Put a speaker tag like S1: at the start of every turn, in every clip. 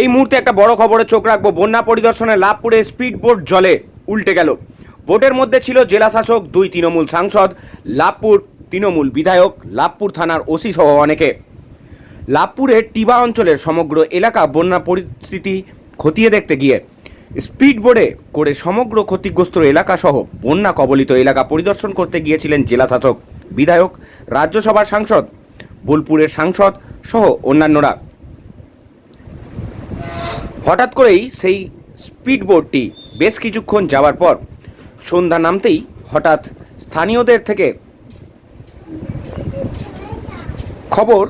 S1: এই মুহূর্তে একটা বড় খবরে চোখ রাখব। বন্যা পরিদর্শনে লাভপুরে স্পিড বোট জলে উল্টে গেল। বোটের মধ্যে ছিল জেলা শাসক দুই তৃণমূল সাংসদ লাভপুর তৃণমূল বিধায়ক লাভপুর থানার ওসি সহ অনেকে। লাভপুরের টিবা অঞ্চলের সমগ্র এলাকা বন্যা পরিস্থিতি খতিয়ে দেখতে গিয়ে। স্পিড বোর্ডে করে সমগ্র ক্ষতিগ্রস্ত এলাকা সহ বন্যা কবলিত এলাকা পরিদর্শন করতে গিয়েছিলেন জেলা শাসক বিধায়ক, রাজ্যসভার সাংসদ, বোলপুরের সাংসদ সহ অন্যান্যরা। হঠাৎ করেই সেই স্পিড বোটটি বেশ কিছুক্ষণ যাওয়ার পর সন্ধ্যা নামতেই হঠাৎ স্থানীয়দের থেকে খবর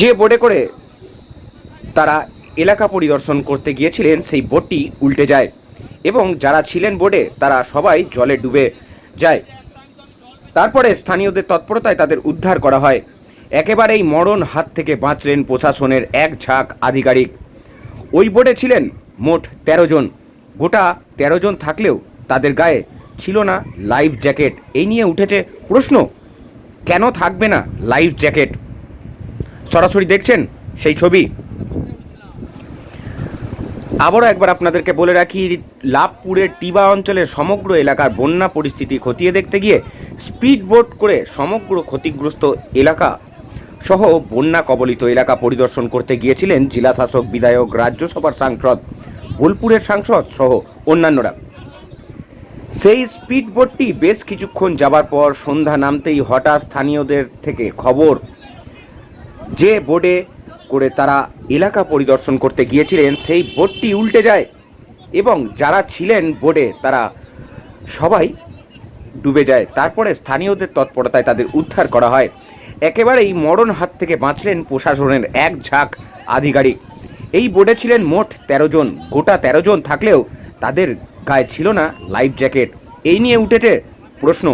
S1: যে বোটে করে তারা এলাকা পরিদর্শন করতে গিয়েছিলেন, সেই বোটটি উল্টে যায় এবং যারা ছিলেন বোটে, তারা সবাই জলে ডুবে যায়। তারপরে স্থানীয়দের তৎপরতায় তাদের উদ্ধার করা হয়। একেবারেই মরণ হাত থেকে বাঁচলেন প্রশাসনের এক ঝাঁক আধিকারিক। ওই বোটে ছিলেন মোট ১৩ জন। গোটা ১৩ জন থাকলেও তাদের গায়ে ছিল না লাইফ জ্যাকেট। এই নিয়ে উঠেছে প্রশ্ন, কেন থাকবে না লাইফ জ্যাকেট? সরাসরি দেখছেন সেই ছবি। আবারও একবার আপনাদেরকে বলে রাখি লাভপুরের টিবা অঞ্চলের সমগ্র এলাকার বন্যা পরিস্থিতি খতিয়ে দেখতে গিয়ে স্পিড বোট করে সমগ্র ক্ষতিগ্রস্ত এলাকা সহ বন্যা কবলিত এলাকা পরিদর্শন করতে গিয়েছিলেন জেলা শাসক বিধায়ক, রাজ্যসভার সাংসদ, বোলপুরের সাংসদ সহ অন্যান্যরা। সেই স্পিড বোটটি বেশ কিছুক্ষণ যাবার পর সন্ধ্যা নামতেই হঠাৎ স্থানীয়দের থেকে খবর যে বোটে করে তারা এলাকা পরিদর্শন করতে গিয়েছিলেন, সেই বোটটি উল্টে যায় এবং যারা ছিলেন বোটে তারা সবাই ডুবে যায়। তারপরে স্থানীয়দের তৎপরতায় তাদের উদ্ধার করা হয়। একেবারেই মরণ হাত থেকে বাঁচলেন প্রশাসনের এক ঝাঁক আধিকারিক। এই বোর্ডে ছিলেন মোট ১৩ জন। গোটা ১৩ জন থাকলেও তাদের গায়ে ছিল না লাইফ জ্যাকেট। এই নিয়ে উঠেছে প্রশ্ন।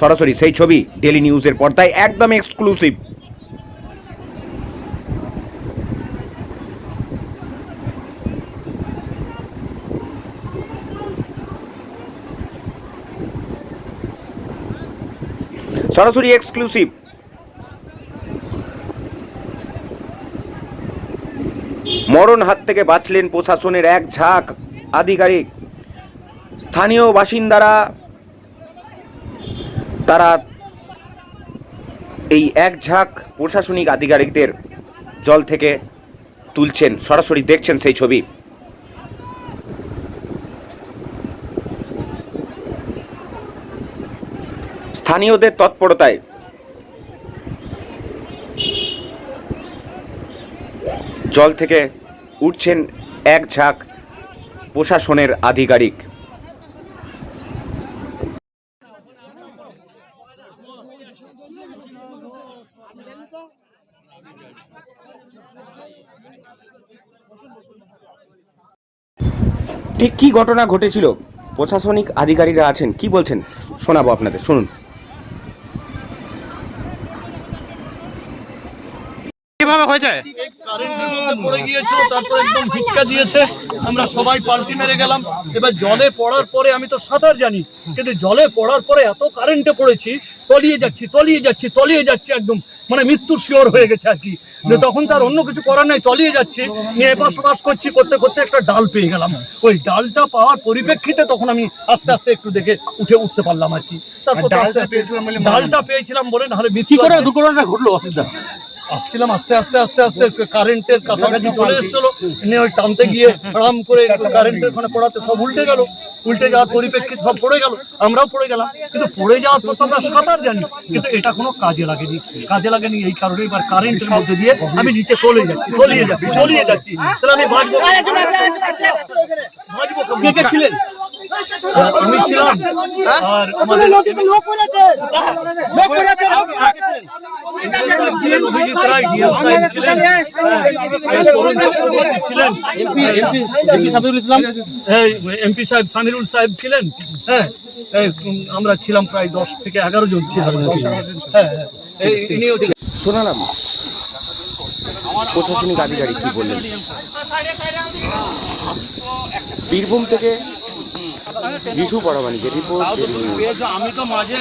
S1: সরাসরি সেই ছবি ডেলি নিউজের পর্দায় একদম এক্সক্লুসিভ সরাসরি এক্সক্লুসিভ মরণ হাত থেকে বাঁচলেন প্রশাসনের এক ঝাঁক আধিকারিক। স্থানীয় বাসিন্দারা, তারা এই এক ঝাঁক প্রশাসনিক আধিকারিকদের জল থেকে তুলছেন, সরাসরি দেখছেন সেই ছবি। স্থানীয়দের তৎপরতায় জল থেকে উঠছেন এক ঝাঁক প্রশাসনের আধিকারিক। ঠিক কি ঘটনা ঘটেছিল? প্রশাসনিক আধিকারিকরা আছেন, কি বলছেন? শোনাবো আপনাদের, শুনুন।
S2: কীভাবে হয়েছে?
S3: পড়ে গিয়েছিল তারপর একদম ভিচকা দিয়েছে আমরা সবাই পাল্টি মেরে গেলাম এবার জলে পড়ার পরে আমি তো সাঁতার জানি কিন্তু জলে পড়ার পরে এত কারেন্টে পড়েছি তলিয়ে যাচ্ছি তলিয়ে যাচ্ছি তলিয়ে যাচ্ছি একদম মানে মৃত্যুর শিওর হয়ে গেছে আর কি তখন তার অন্য কিছু করার নাই তলিয়ে যাচ্ছি নিয়ে এপাশ ওপাশ করছি করতে করতে একটা ডাল পেয়ে গেলাম ওই ডালটা পাওয়ার পরিপ্রেক্ষিতে তখন আমি আস্তে আস্তে একটু দেখে উঠে উঠতে পারলাম আর কি তারপর ডালটা পেয়েছিলাম বলে নাহলে মৃত্যু
S2: করে দুর্ঘটনাটা ঘটলো অসিদ্ধা
S3: আসছিলাম আস্তে আস্তে আস্তে আস্তে কারেন্টের কাছাকাছি চলে এসেছিল। নিয়ে ওই টানতে গিয়ে আরাম করে কারেন্টের ওখানে পড়াতে সব উল্টে গেল। উল্টে যাওয়ার পরিপ্রেক্ষিতে সব পড়ে গেল আমরাও পড়ে গেলাম। কিন্তু পড়ে যাওয়ার পর তো আমরা সাঁতার জানি কিন্তু এটা কোনো কাজে লাগেনি। কাজে লাগেনি এই কারণে এবার কারেন্টের মধ্যে দিয়ে আমি নিচে তলে যাচ্ছি তলিয়ে যাচ্ছি তলিয়ে যাচ্ছি। তাহলে আমি বাঁচবো বাঁচবো কে কে ছিলেন? আমি ছিলাম। আর আমাদের ছিলেন ডিএম সাহেব ছিলেন। হ্যাঁ, এমপি সাহেব সামিরুল সাহেব ছিলেন। হ্যাঁ আমরা ছিলাম প্রায় দশ থেকে এগারো জন ছিলাম। হ্যাঁ হ্যাঁ। ইনিও ছিলেন।
S1: শোনালাম প্রশাসনিক আধিকারিক কি বললেন? বীরভূম থেকে যিশু পরমাণিকের রিপোর্ট
S2: আমি তো মাঝে